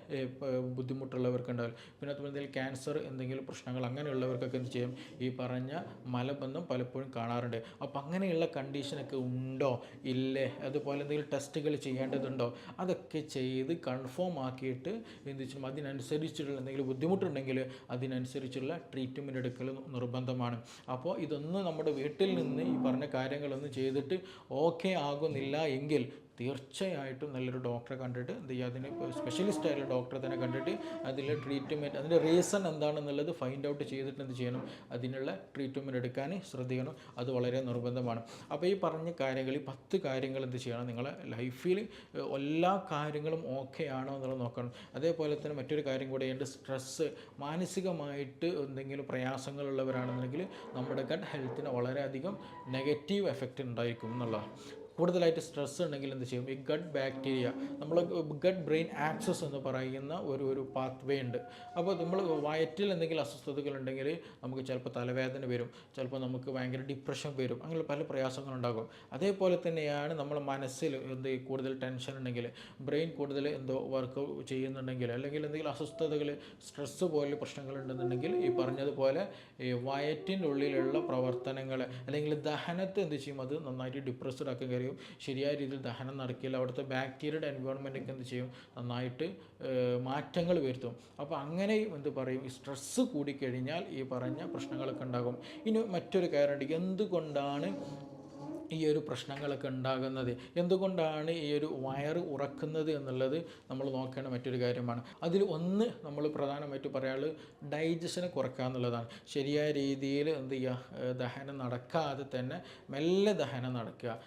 ബുദ്ധിമുട്ടുള്ളവർക്കുണ്ടാവും പിന്നെ അതുപോലെ എന്തെങ്കിലും ക്യാൻസർ എന്തെങ്കിലും പ്രശ്നങ്ങൾ അങ്ങനെയുള്ളവർക്കൊക്കെ എന്ത് ചെയ്യും? ഈ പറഞ്ഞ മലബന്ധം പലപ്പോഴും കാണാറുണ്ട്. അപ്പോൾ അങ്ങനെയുള്ള കണ്ടീഷനൊക്കെ ഉണ്ടോ? ഇല്ലേ? അതുപോലെ എന്തെങ്കിലും ടെസ്റ്റുകൾ ചെയ്യേണ്ടതുണ്ടോ? അതൊക്കെ ചെയ്ത് കൺഫേം ആക്കിയിട്ട് എന്ത് ചെയ്യും? അതിനനുസരിച്ചുള്ള എന്തെങ്കിലും ബുദ്ധിമുട്ടുണ്ടെങ്കിൽ അതിനനുസരിച്ചുള്ള ട്രീറ്റ്മെന്റ് എടുക്കൽ നിർബന്ധമാണ്. അപ്പോൾ ഇതൊന്നും നമ്മുടെ വീട്ടിൽ നിന്ന് ഈ പറഞ്ഞ കാര്യങ്ങളൊന്നും ചെയ്തിട്ട് ഓക്കെ ആകുന്നില്ല എങ്കിൽ തീർച്ചയായിട്ടും നല്ലൊരു ഡോക്ടറെ കണ്ടിട്ട് എന്ത് ചെയ്യുക അതിന് സ്പെഷ്യലിസ്റ്റ് ആയിട്ടുള്ള ഡോക്ടറെ തന്നെ കണ്ടിട്ട് അതിലെ ട്രീറ്റ്മെന്റ് അതിന്റെ റീസൺ എന്താണെന്നുള്ളത് ഫൈൻഡ് ഔട്ട് ചെയ്തിട്ട് എന്ത് ചെയ്യണം അതിനുള്ള ട്രീറ്റ്മെന്റ് എടുക്കാൻ ശ്രദ്ധിക്കണം. അത് വളരെ നിർബന്ധമാണ്. അപ്പോൾ ഈ പറഞ്ഞ കാര്യങ്ങൾ ഈ പത്ത് കാര്യങ്ങൾ എന്ത് ചെയ്യണം നിങ്ങളെ ലൈഫിൽ എല്ലാ കാര്യങ്ങളും ഓക്കെ ആണോ എന്നുള്ളത് നോക്കണം. അതേപോലെ തന്നെ മറ്റൊരു കാര്യം കൂടെ ഉണ്ട് സ്ട്രെസ്സ് മാനസികമായിട്ട് എന്തെങ്കിലും പ്രയാസങ്ങളുള്ളവരാണെന്നുണ്ടെങ്കിൽ നമ്മുടെ ഗട്ട് ഹെൽത്തിന് വളരെയധികം നെഗറ്റീവ് എഫക്റ്റ് ഉണ്ടായിരിക്കും എന്നുള്ളതാണ്. കൂടുതലായിട്ട് സ്ട്രെസ് ഉണ്ടെങ്കിൽ എന്ത് ചെയ്യും? ഈ ഗഡ് ബാക്ടീരിയ നമ്മൾ ഗഡ് ബ്രെയിൻ ആക്സസ് എന്ന് പറയുന്ന ഒരു ഒരു പാത്ത് വേ ഉണ്ട്. അപ്പോൾ നമ്മൾ വയറ്റിൽ എന്തെങ്കിലും അസ്വസ്ഥതകൾ ഉണ്ടെങ്കിൽ നമുക്ക് ചിലപ്പോൾ തലവേദന വരും ചിലപ്പോൾ നമുക്ക് ഭയങ്കര ഡിപ്രഷൻ വരും അങ്ങനെ പല പ്രയാസങ്ങളുണ്ടാകും അതേപോലെ തന്നെയാണ് നമ്മൾ മനസ്സിൽ എന്ത് കൂടുതൽ ടെൻഷൻ ഉണ്ടെങ്കിൽ ബ്രെയിൻ കൂടുതൽ എന്തോ വർക്ക് ചെയ്യുന്നുണ്ടെങ്കിൽ അല്ലെങ്കിൽ എന്തെങ്കിലും അസ്വസ്ഥതകൾ സ്ട്രെസ്സ് പ്രശ്നങ്ങൾ ഉണ്ടെന്നുണ്ടെങ്കിൽ ഈ പറഞ്ഞതുപോലെ ഈ വയറ്റിന്റെ ഉള്ളിലുള്ള പ്രവർത്തനങ്ങൾ അല്ലെങ്കിൽ ദഹനത്തെ എന്ത് ചെയ്യും? അത് നന്നായിട്ട് ഡിപ്രസ്ഡ് ആക്കാൻ കഴിയും ശരിയായ രീതിയിൽ ദഹനം നടക്കില്ല. അവിടുത്തെ ബാക്ടീരിയയുടെ എൻവയോൺമെന്റൊക്കെ എന്ത് ചെയ്യും? നന്നായിട്ട് മാറ്റങ്ങൾ വരുത്തും. അപ്പോൾ അങ്ങനെ എന്ത് പറയും? സ്ട്രെസ്സ് കൂടിക്കഴിഞ്ഞാൽ ഈ പറഞ്ഞ പ്രശ്നങ്ങളൊക്കെ ഉണ്ടാകും. ഇനി മറ്റൊരു കാര്യമുണ്ട്. എന്തുകൊണ്ടാണ് ഈ ഒരു പ്രശ്നങ്ങളൊക്കെ ഉണ്ടാകുന്നത്? എന്തുകൊണ്ടാണ് ഈ ഒരു വയറ് ഉറക്കുന്നത് എന്നുള്ളത് നമ്മൾ നോക്കേണ്ട മറ്റൊരു കാര്യമാണ്. അതിൽ ഒന്ന് നമ്മൾ പ്രധാനമായിട്ട് പറയാനുള്ളത് ഡൈജഷനെ കുറക്കുക എന്നുള്ളതാണ്. ശരിയായ രീതിയിൽ എന്ത് ചെയ്യുക? ദഹനം നടക്കാതെ തന്നെ മെല്ലെ ദഹനം നടക്കുക.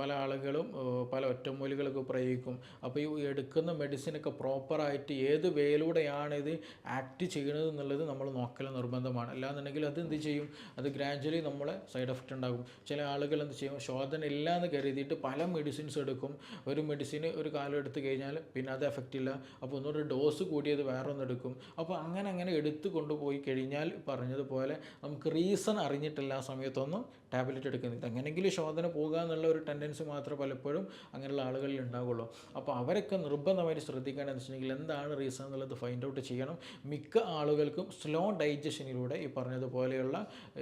പല ആളുകളും പല ഒറ്റമൂലികളൊക്കെ പ്രയോഗിക്കും. അപ്പോൾ ഈ എടുക്കുന്ന മെഡിസിനൊക്കെ പ്രോപ്പറായിട്ട് ഏത് വേയിലൂടെയാണ് ഇത് ആക്ട് ചെയ്യുന്നത് എന്നുള്ളത് നമ്മൾ നോക്കൽ നിർബന്ധമാണ്. അല്ലാന്നുണ്ടെങ്കിൽ അത് എന്ത് ചെയ്യും? അത് ഗ്രാജുവലി നമ്മളെ സൈഡ് എഫക്റ്റ് ഉണ്ടാകും. ചില ആളുകൾ എന്ത് ചെയ്യും? ശോധന ഇല്ല എന്ന് കരുതിയിട്ട് പല മെഡിസിൻസ് എടുക്കും. ഒരു മെഡിസിൻ ഒരു കാലം എടുത്തു കഴിഞ്ഞാൽ പിന്നെ അത് എഫക്റ്റ് ഇല്ല. അപ്പോൾ ഒന്നുകൂടെ ഡോസ് കൂടിയത് വേറെ ഒന്ന് എടുക്കും. അപ്പോൾ അങ്ങനെ അങ്ങനെ എടുത്തു കൊണ്ടുപോയി കഴിഞ്ഞാൽ പറഞ്ഞതുപോലെ നമുക്ക് റീസൺ അറിഞ്ഞിട്ടില്ല ആ സമയത്തൊന്നും ടാബ്ലറ്റ് എടുക്കുന്നത്. എങ്ങനെയെങ്കിലും ശോധന പോകുക എന്നുള്ള ഒരു ടെൻഡൻസി മാത്രമേ പലപ്പോഴും അങ്ങനെയുള്ള ആളുകളിൽ ഉണ്ടാവുള്ളൂ. അപ്പോൾ അവരൊക്കെ നിർബന്ധമായിട്ട് ശ്രദ്ധിക്കേണ്ടതെന്ന് വെച്ചിട്ടുണ്ടെങ്കിൽ എന്താണ് റീസൺ എന്നുള്ളത് ഫൈൻഡ് ഔട്ട് ചെയ്യണം. മിക്ക ആളുകൾക്കും സ്ലോ ഡൈജഷനിലൂടെ ഈ പറഞ്ഞതുപോലെയുള്ള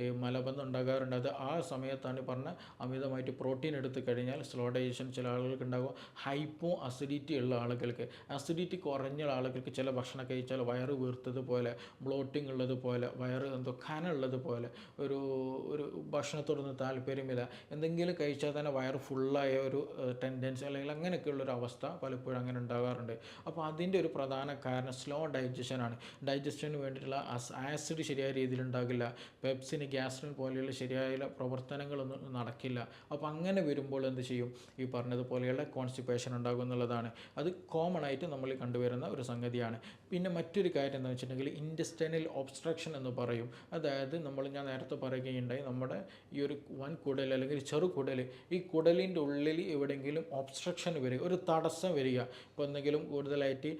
ഈ മലബന്ധം ഉണ്ടാകാറുണ്ട്. അത് ആ സമയത്താണ് പറഞ്ഞ അമിതമായിട്ട് പ്രോട്ടീൻ എടുത്തു കഴിഞ്ഞാൽ സ്ലോ ഡൈജഷൻ ചില ആളുകൾക്ക് ഉണ്ടാകും. ഹൈപ്പോ അസിഡിറ്റി ഉള്ള ആളുകൾക്ക് അസിഡിറ്റി കുറഞ്ഞ ആളുകൾക്ക് ചില ഭക്ഷണം കഴിച്ചാൽ വയറ് വീർത്തതുപോലെ ബ്ലോട്ടിംഗ് ഉള്ളതുപോലെ വയറ് എന്തോ കനുള്ളതുപോലെ ഒരു ഒരു ഭക്ഷണത്തോടൊന്നും താല്പര്യമില്ല. എന്തെങ്കിലും കഴിച്ചാൽ തന്നെ വയറ് ഫുള്ളായ ഒരു ടെൻഡൻസി അല്ലെങ്കിൽ അങ്ങനെയൊക്കെയുള്ള ഒരു അവസ്ഥ പലപ്പോഴും അങ്ങനെ ഉണ്ടാകാറുണ്ട്. അപ്പോൾ അതിന്റെ ഒരു പ്രധാന കാരണം സ്ലോ ഡൈജഷനാണ് ഡൈജഷന് വേണ്ടിയിട്ടുള്ള ആസിഡ് ശരിയായ രീതിയിൽ ഉണ്ടാകില്ല. പെപ്സിന് ഗ്യാസ്ട്രിൻ പോലെയുള്ള ശരിയായ പ്രവർത്തനങ്ങളൊന്നും നടക്കില്ല. അപ്പോൾ അങ്ങനെ വരുമ്പോൾ എന്ത് ചെയ്യും? ഈ പറഞ്ഞതുപോലെയുള്ള കോൺസ്റ്റിപ്പേഷൻ ഉണ്ടാകും എന്നുള്ളതാണ്. അത് കോമൺ ആയിട്ട് നമ്മൾ കണ്ടുവരുന്ന ഒരു സംഗതിയാണ്. പിന്നെ മറ്റൊരു കാര്യം എന്ന് വെച്ചിട്ടുണ്ടെങ്കിൽ ഇൻഡസ്റ്റൈനൽ ഒബ്സ്ട്രക്ഷൻ എന്ന് പറയും. അതായത് നമ്മൾ ഞാൻ നേരത്തെ പറയുകയുണ്ടായി നമ്മുടെ ഈ ഒരു വൻ കുടൽ അല്ലെങ്കിൽ ചെറു കുടൽ ഈ കുടലിന്റെ ഉള്ളിൽ എവിടെയെങ്കിലും ഒബ്സ്ട്രക്ഷൻ വരിക ഒരു തടസ്സം വരിക. ഇപ്പോൾ എന്തെങ്കിലും കൂടുതലായിട്ട്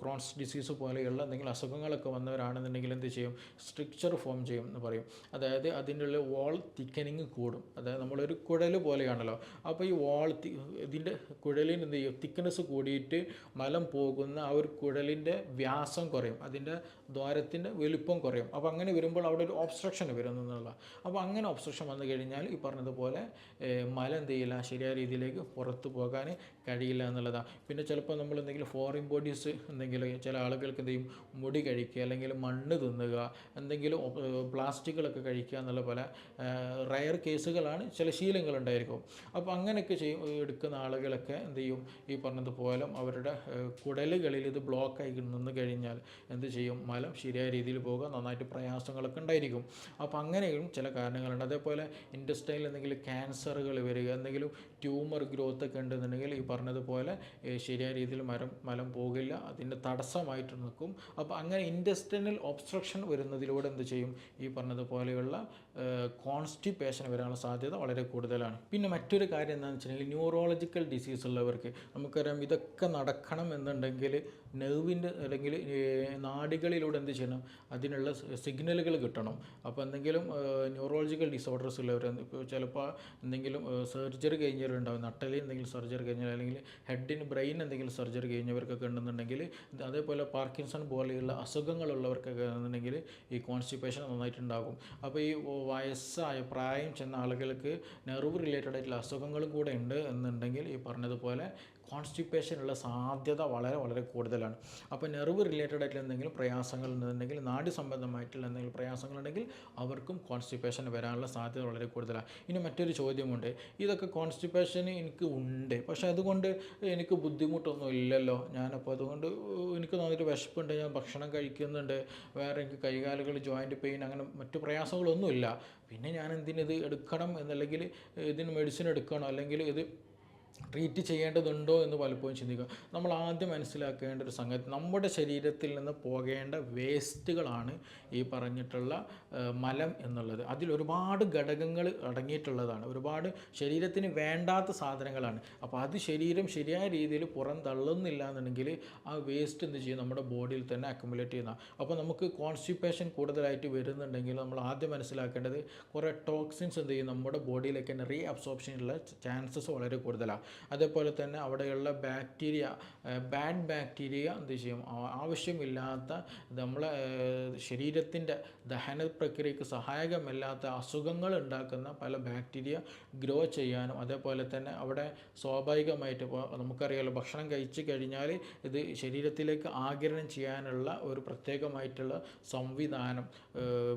ക്രോൺസ് ഡിസീസ് പോലെയുള്ള എന്തെങ്കിലും അസുഖങ്ങളൊക്കെ വന്നവരാണെന്നുണ്ടെങ്കിൽ എന്ത് ചെയ്യും? സ്ട്രിക്ചർ ഫോം ചെയ്യും എന്ന് പറയും. അതായത് അതിന്റെ ഉള്ളിൽ വാൾ തിക്കനിങ് കൂടും. അതായത് നമ്മളൊരു കുഴൽ പോലെയാണല്ലോ. അപ്പോൾ ഈ വാൾ ഇതിന്റെ കുഴലിന് എന്ത് ചെയ്യും? തിക്നെസ് കൂടിയിട്ട് മലം പോകുന്ന ആ ഒരു കുഴലിന്റെ വ്യാസം കുറയും അതിന്റെ ദ്വാരത്തിന്റെ വലുപ്പം കുറയും. അപ്പോൾ അങ്ങനെ വരുമ്പോൾ അവിടെ ഒരു ഒബ്സ്ട്രക്ഷൻ വരുന്നു എന്നുള്ള അപ്പോൾ അങ്ങനെ ഒബ്സ്ട്രക്ഷൻ വന്നു കഴിഞ്ഞാൽ ഈ പറഞ്ഞതുപോലെ മല എന്ത് ചെയ്യില്ല ശരിയായ രീതിയിലേക്ക് പുറത്തു പോകാൻ കഴിയില്ല എന്നുള്ളതാണ്. പിന്നെ ചിലപ്പോൾ നമ്മൾ എന്തെങ്കിലും ഫോറിൻ ബോഡീസ് എന്തെങ്കിലും ചില ആളുകൾക്ക് എന്ത് മുടി കഴിക്കുക അല്ലെങ്കിൽ മണ്ണ് തിന്നുക എന്തെങ്കിലും പ്ലാസ്റ്റിക്കുകളൊക്കെ കഴിക്കുക എന്നുള്ള പോലെ റയർ കേസുകളാണ് ചില ശീലങ്ങളുണ്ടായിരിക്കും അപ്പോൾ അങ്ങനെയൊക്കെ ചെയ്യും എടുക്കുന്ന ആളുകളൊക്കെ എന്ത് ചെയ്യും ഈ പറഞ്ഞതുപോലെ അവരുടെ കുടലുകളിൽ ഇത് ബ്ലോക്കായി നിന്ന് കഴിഞ്ഞാൽ എന്ത് ചെയ്യും? മലം ശരിയായ രീതിയിൽ പോകുക നന്നായിട്ട് പ്രയാസങ്ങളൊക്കെ ഉണ്ടായിരിക്കും. അപ്പോൾ അങ്ങനെയും ചില കാരണങ്ങളുണ്ട്. അതേപോലെ ഇൻഡസ്ട്രിയിൽ എന്തെങ്കിലും ക്യാൻസറുകൾ വരിക എന്തെങ്കിലും ട്യൂമർ ഗ്രോത്ത് ഒക്കെ ഉണ്ടെന്നുണ്ടെങ്കിൽ ഈ പറഞ്ഞതുപോലെ ശരിയായ രീതിയിൽ മരം മലം പോകില്ല അതിന്റെ തടസ്സമായിട്ട് നിൽക്കും. അപ്പോൾ അങ്ങനെ ഇൻഡസ്ട്രിയൽ ഒബ്സ്ട്രക്ഷൻ വരുന്നതിലൂടെ എന്ത് ചെയ്യും? ഈ പറഞ്ഞതുപോലെയുള്ള കോൺസ്റ്റിപ്പേഷൻ വരാനുള്ള സാധ്യത വളരെ കൂടുതലാണ്. പിന്നെ മറ്റൊരു കാര്യം എന്താണെന്ന് വെച്ചിട്ടുണ്ടെങ്കിൽ ന്യൂറോളജിക്കൽ ഡിസീസ് ഉള്ളവർക്ക് നമുക്കറിയാം ഇതൊക്കെ നടക്കണം എന്നുണ്ടെങ്കിൽ നെർവിന്റെ അല്ലെങ്കിൽ നാടികളിലൂടെ എന്ത് ചെയ്യണം? അതിനുള്ള സിഗ്നലുകൾ കിട്ടണം. അപ്പോൾ എന്തെങ്കിലും ന്യൂറോളജിക്കൽ ഡിസോർഡേഴ്സ് ഉള്ളവർ ഇപ്പോൾ ചിലപ്പോൾ എന്തെങ്കിലും സർജറി കഴിഞ്ഞവരുണ്ടാവും. നട്ടലിൽ എന്തെങ്കിലും സർജറി കഴിഞ്ഞാൽ അല്ലെങ്കിൽ ഹെഡിന് ബ്രെയിൻ എന്തെങ്കിലും സർജറി കഴിഞ്ഞവർക്കൊക്കെ ഉണ്ടെന്നുണ്ടെങ്കിൽ അതേപോലെ പാർക്കിൻസൺ പോലെയുള്ള അസുഖങ്ങളുള്ളവർക്കൊക്കെ ആണെന്നുണ്ടെങ്കിൽ ഈ കോൺസ്റ്റിപ്പേഷൻ നന്നായിട്ടുണ്ടാകും. അപ്പോൾ ഈ വയസ്സായ പ്രായം ചെന്ന ആളുകൾക്ക് നെർവ് റിലേറ്റഡ് ആയിട്ടുള്ള അസുഖങ്ങളും കൂടെ ഉണ്ട് എന്നുണ്ടെങ്കിൽ ഈ പറഞ്ഞതുപോലെ കോൺസ്റ്റിപ്പേഷൻ ഉള്ള സാധ്യത വളരെ വളരെ കൂടുതലാണ്. അപ്പോൾ നെർവ് റിലേറ്റഡ് ആയിട്ടുള്ള എന്തെങ്കിലും പ്രയാസങ്ങൾ ഉണ്ടെന്നുണ്ടെങ്കിൽ നാടി സംബന്ധമായിട്ടുള്ള എന്തെങ്കിലും പ്രയാസങ്ങളുണ്ടെങ്കിൽ അവർക്കും കോൺസ്റ്റിപ്പേഷൻ വരാനുള്ള സാധ്യത വളരെ കൂടുതലാണ് ഇനി മറ്റൊരു ചോദ്യമുണ്ട്. ഇതൊക്കെ കോൺസ്റ്റിപ്പേഷൻ എനിക്ക് ഉണ്ട്. പക്ഷേ അതുകൊണ്ട് എനിക്ക് ബുദ്ധിമുട്ടൊന്നും ഇല്ലല്ലോ. ഞാനപ്പോൾ അതുകൊണ്ട് എനിക്ക് നന്നായിട്ട് വിശപ്പുണ്ട്. ഞാൻ ഭക്ഷണം കഴിക്കുന്നുണ്ട്. വേറെ എനിക്ക് കൈകാലുകൾ ജോയിന്റ് പെയിൻ അങ്ങനെ മറ്റു പ്രയാസങ്ങളൊന്നുമില്ല. പിന്നെ ഞാൻ എന്തിനത് എടുക്കണം? എന്നല്ലെങ്കിൽ ഇതിന് മെഡിസിൻ എടുക്കണോ? അല്ലെങ്കിൽ ഇത് ട്രീറ്റ് ചെയ്യേണ്ടതുണ്ടോ എന്ന് പലപ്പോഴും ചിന്തിക്കുക. നമ്മൾ ആദ്യം മനസ്സിലാക്കേണ്ട ഒരു സംഗതി നമ്മുടെ ശരീരത്തിൽ നിന്ന് പോകേണ്ട വേസ്റ്റുകളാണ് ഈ പറഞ്ഞിട്ടുള്ള മലം എന്നുള്ളത്. അതിൽ ഒരുപാട് ഘടകങ്ങൾ അടങ്ങിയിട്ടുള്ളതാണ്. ഒരുപാട് ശരീരത്തിന് വേണ്ടാത്ത സാധനങ്ങളാണ്. അപ്പോൾ അത് ശരീരം ശരിയായ രീതിയിൽ പുറം തള്ളുന്നില്ല എന്നുണ്ടെങ്കിൽ ആ വേസ്റ്റ് എന്ത് ചെയ്യും? നമ്മുടെ ബോഡിയിൽ തന്നെ അക്കുമുലേറ്റ് ചെയ്യുന്ന. അപ്പോൾ നമുക്ക് കോൺസ്റ്റിപ്പേഷൻ കൂടുതലായിട്ട് വരുന്നുണ്ടെങ്കിൽ നമ്മൾ ആദ്യം മനസ്സിലാക്കേണ്ടത് കുറേ ടോക്സിൻസ് എന്ത് ചെയ്യും? നമ്മുടെ ബോഡിയിലേക്ക് തന്നെ റീ അബ്സോർപ്ഷനുള്ള ചാൻസസ് വളരെ കൂടുതലാണ് അതേപോലെ തന്നെ അവിടെയുള്ള ബാക്ടീരിയ ബാഡ് ബാക്ടീരിയ എന്ത് ചെയ്യും? ആവശ്യമില്ലാത്ത നമ്മളെ ശരീരത്തിന്റെ ദഹന പ്രക്രിയക്ക് സഹായകമല്ലാത്ത അസുഖങ്ങൾ ഉണ്ടാക്കുന്ന പല ബാക്ടീരിയ ഗ്രോ ചെയ്യാനും അതേപോലെ തന്നെ അവിടെ സ്വാഭാവികമായിട്ട് ഇപ്പോൾ നമുക്കറിയാലോ ഭക്ഷണം കഴിച്ചു കഴിഞ്ഞാൽ ഇത് ശരീരത്തിലേക്ക് ആഗിരണം ചെയ്യാനുള്ള ഒരു പ്രത്യേകമായിട്ടുള്ള സംവിധാനം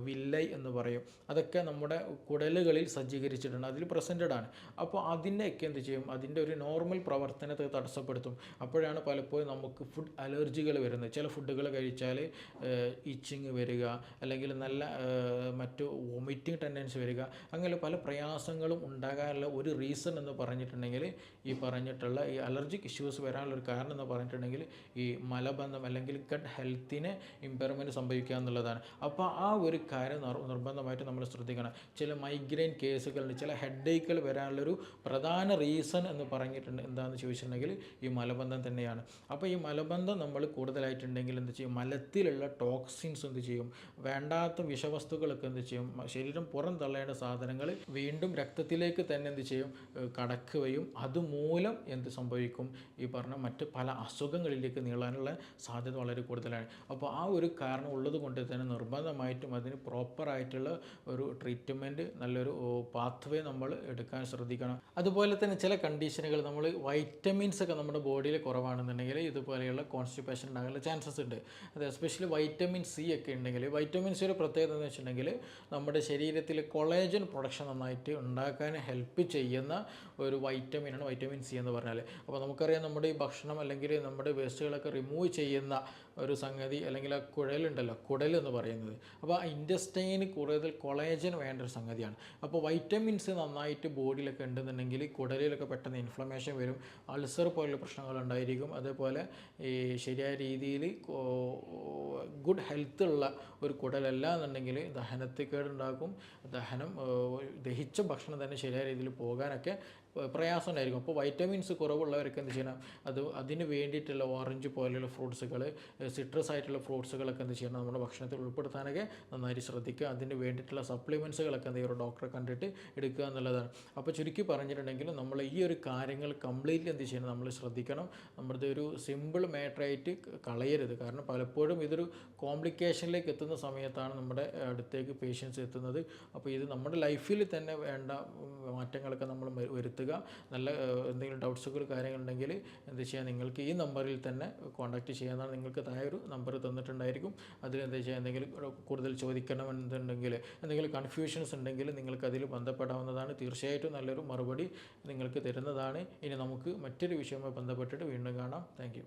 വില്ലൈ എന്ന് പറയും. അതൊക്കെ നമ്മുടെ കുടലുകളിൽ സജ്ജീകരിച്ചിട്ടുണ്ട്. അതിൽ പ്രസന്റഡ് ആണ് അപ്പോൾ അതിനെയൊക്കെ എന്ത് ചെയ്യും? അതിന്റെ ഒരു നോർമൽ പ്രവർത്തനത്തെ തടസ്സപ്പെടുത്തും. അപ്പോഴാണ് പലപ്പോഴും നമുക്ക് ഫുഡ് അലർജികൾ വരുന്നത്. ചില ഫുഡുകൾ കഴിച്ചാൽ ഇച്ചിങ് വരിക അല്ലെങ്കിൽ നല്ല മറ്റു വൊമിറ്റിംഗ് ടെൻഡൻസി വരിക. അങ്ങനെ പല പ്രയാസങ്ങളും ഉണ്ടാകാനുള്ള ഒരു റീസൺ എന്ന് പറഞ്ഞിട്ടുണ്ടെങ്കിൽ ഈ പറഞ്ഞിട്ടുള്ള ഈ അലർജിക് ഇഷ്യൂസ് വരാനുള്ള ഒരു കാരണം എന്ന് പറഞ്ഞിട്ടുണ്ടെങ്കിൽ ഈ മലബന്ധം അല്ലെങ്കിൽ ഗട്ട് ഹെൽത്തിന് ഇമ്പയർമെന്റ് സംഭവിക്കുക എന്നുള്ളതാണ്. അപ്പോൾ ആ ഒരു കാര്യം നിർബന്ധമായിട്ട് നമ്മൾ ശ്രദ്ധിക്കണം. ചില മൈഗ്രെയിൻ കേസുകളുണ്ട് ചില ഹെഡേക്കുകൾ വരാനുള്ളൊരു പ്രധാന റീസൺ എന്ന് പറഞ്ഞിട്ടുണ്ട്. എന്താണെന്ന് ചോദിച്ചിട്ടുണ്ടെങ്കിൽ ഈ മലബന്ധം തന്നെയാണ്. അപ്പോൾ ഈ മലബന്ധം നമ്മൾ കൂടുതലായിട്ടുണ്ടെങ്കിൽ എന്ത് ചെയ്യും? മലത്തിലുള്ള ടോക്സിൻസ് എന്ത് ചെയ്യും? വേണ്ടാത്ത വിഷവസ്തുക്കളൊക്കെ എന്ത് ചെയ്യും? ശരീരം പുറം തള്ളേണ്ട സാധനങ്ങൾ വീണ്ടും രക്തത്തിലേക്ക് തന്നെ എന്ത് ചെയ്യും? കടക്കുകയും അതുമൂലം എന്ത് സംഭവിക്കും? ഈ പറഞ്ഞ മറ്റ് പല അസുഖങ്ങളിലേക്ക് നീളാനുള്ള സാധ്യത വളരെ കൂടുതലാണ്. അപ്പോൾ ആ ഒരു കാരണം ഉള്ളത് കൊണ്ട് തന്നെ നിർബന്ധമായിട്ടും അതിന് പ്രോപ്പറായിട്ടുള്ള ഒരു ട്രീറ്റ്മെന്റ് നല്ലൊരു പാത്വേ നമ്മൾ എടുക്കാൻ ശ്രദ്ധിക്കണം. അതുപോലെ തന്നെ ചില കണ്ടീഷനുകൾ നമ്മൾ വൈറ്റമിൻസ് ഒക്കെ നമ്മുടെ ബോഡിയിൽ കുറവാണെന്നുണ്ടെങ്കിൽ ഇതുപോലെയുള്ള കോൺസ്റ്റിപ്പേഷൻ ഉണ്ടാകാനുള്ള ചാൻസസ് ഉണ്ട്. അത് എസ്പെഷ്യലി വൈറ്റമിൻ സി ഒക്കെ ഉണ്ടെങ്കിൽ വൈറ്റമിൻ സി ഒരു പ്രത്യേകത എന്ന് വെച്ചിട്ടുണ്ടെങ്കിൽ നമ്മുടെ ശരീരത്തിൽ കൊളേജൻ പ്രൊഡക്ഷൻ നന്നായിട്ട് ഉണ്ടാക്കാൻ ഹെൽപ്പ് ചെയ്യുന്ന ഒരു വൈറ്റമിനാണ് വൈറ്റമിൻ സി എന്ന് പറഞ്ഞാൽ. അപ്പോൾ നമുക്കറിയാം നമ്മുടെ ഈ ഭക്ഷണം അല്ലെങ്കിൽ നമ്മുടെ വേസ്റ്റുകളൊക്കെ റിമൂവ് ചെയ്യുന്ന ഒരു സംഗതി അല്ലെങ്കിൽ ആ കുഴലുണ്ടല്ലോ കുടൽ എന്ന് പറയുന്നത്. അപ്പോൾ ആ ഇൻഡസ്റ്റൈന് കൂടുതൽ കൊളേജൻ വേണ്ട ഒരു സംഗതിയാണ്. അപ്പോൾ വൈറ്റമിൻസ് നന്നായിട്ട് ബോഡിയിലൊക്കെ ഉണ്ടെന്നുണ്ടെങ്കിൽ കുടലിലൊക്കെ പെട്ടെന്ന് ഇൻഫ്ലമേഷൻ വരും. അൾസർ പോലുള്ള പ്രശ്നങ്ങൾ ഉണ്ടായിരിക്കും. അതേപോലെ ഈ ശരിയായ രീതിയിൽ ഗുഡ് ഹെൽത്ത് ഉള്ള ഒരു കുടലല്ല എന്നുണ്ടെങ്കിൽ ദഹനത്തിക്കേടുണ്ടാക്കും. ദഹനം ദഹിച്ച ഭക്ഷണം തന്നെ ശരിയായ രീതിയിൽ പോകാനൊക്കെ പ്രയാസം ഉണ്ടായിരിക്കും അപ്പോൾ വൈറ്റമിൻസ് കുറവുള്ളവർക്ക് എന്ത് ചെയ്യണം? അത് അതിന് വേണ്ടിയിട്ടുള്ള ഓറഞ്ച് പോലെയുള്ള ഫ്രൂട്ട്സുകൾ സിട്രസ് ആയിട്ടുള്ള ഫ്രൂട്ട്സുകളൊക്കെ എന്ത് ചെയ്യണം? നമ്മുടെ ഭക്ഷണത്തിൽ ഉൾപ്പെടുത്താനൊക്കെ നന്നായി ശ്രദ്ധിക്കുക. അതിന് വേണ്ടിയിട്ടുള്ള സപ്ലിമെൻസുകളൊക്കെ എന്ത് ചെയ്യുക ഡോക്ടറെ കണ്ടിട്ട് എടുക്കുക എന്നുള്ളതാണ്. അപ്പോൾ ചുരുക്കി പറഞ്ഞിട്ടുണ്ടെങ്കിൽ നമ്മൾ ഈ ഒരു കാര്യങ്ങൾ കംപ്ലീറ്റ്ലി എന്ത് ചെയ്യണം? നമ്മൾ ശ്രദ്ധിക്കണം. നമ്മുടെ ഒരു സിമ്പിൾ മാറ്ററായിട്ട് കളയരുത്. കാരണം പലപ്പോഴും ഇതൊരു കോംപ്ലിക്കേഷനിലേക്ക് എത്തുന്ന സമയത്താണ് നമ്മുടെ അടുത്തേക്ക് പേഷ്യൻസ് എത്തുന്നത്. അപ്പോൾ ഇത് നമ്മുടെ ലൈഫിൽ തന്നെ വേണ്ട മാറ്റങ്ങളൊക്കെ നമ്മൾ വരു- വരുത്തുക നല്ല എന്തെങ്കിലും ഡൗട്ട്സുകൾ കാര്യങ്ങളുണ്ടെങ്കിൽ എന്ത് ചെയ്യാം നിങ്ങൾക്ക് ഈ നമ്പറിൽ തന്നെ കോൺടാക്റ്റ് ചെയ്യാനാണ് നിങ്ങൾക്ക് താഴെ ഒരു നമ്പർ തന്നിട്ടുണ്ടായിരിക്കും. അതിൽ എന്താ ചെയ്യുക എന്തെങ്കിലും കൂടുതൽ ചോദിക്കണമെന്നുണ്ടെങ്കിൽ എന്തെങ്കിലും കൺഫ്യൂഷൻസ് ഉണ്ടെങ്കിൽ നിങ്ങൾക്ക് അതിൽ ബന്ധപ്പെടാവുന്നതാണ്. തീർച്ചയായിട്ടും നല്ലൊരു മറുപടി നിങ്ങൾക്ക് തരുന്നതാണ്. ഇനി നമുക്ക് മറ്റൊരു വിഷയവുമായി ബന്ധപ്പെട്ടിട്ട് വീണ്ടും കാണാം. താങ്ക്